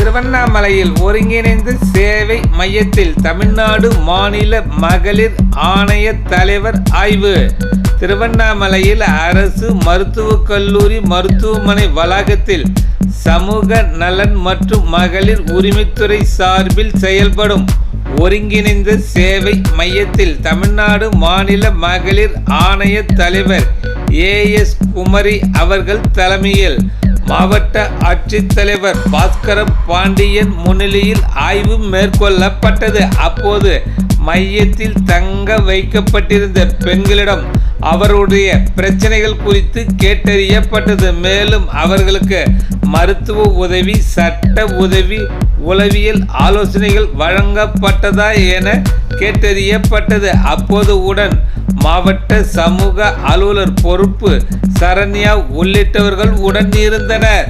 திருவண்ணாமலையில் ஒருங்கிணைந்த சேவை மையத்தில் தமிழ்நாடு மாநில மகளிர் ஆணைய தலைவர் ஆய்வு. திருவண்ணாமலையில் அரசு மருத்துவக் கல்லூரி மருத்துவமனை வளாகத்தில் சமூக நலன் மற்றும் மகளிர் உரிமைத்துறை சார்பில் செயல்படும் ஒருங்கிணைந்த சேவை மையத்தில் தமிழ்நாடு மாநில மகளிர் ஆணைய தலைவர் ஏஎஸ் குமரி அவர்கள் தலைமையில் மாவட்ட ஆட்சித்தலைவர் பாஸ்கரம் பாண்டியன் முன்னிலையில் ஆய்வு மேற்கொள்ளப்பட்டது. அப்போது மையத்தில் தங்க வைக்கப்பட்டிருந்த பெண்களிடம் அவருடைய பிரச்சனைகள் குறித்து கேட்டறியப்பட்டது. மேலும் அவர்களுக்கு மருத்துவ உதவி சட்ட உதவி உளவியல் ஆலோசனைகள் வழங்கப்பட்டதா என கேட்டறியப்பட்டது. அப்போது உடன் மாவட்ட சமூக அலுவலர் பொறுப்பு சரண்யா உள்ளிட்டவர்கள் உடன் இருந்தனர்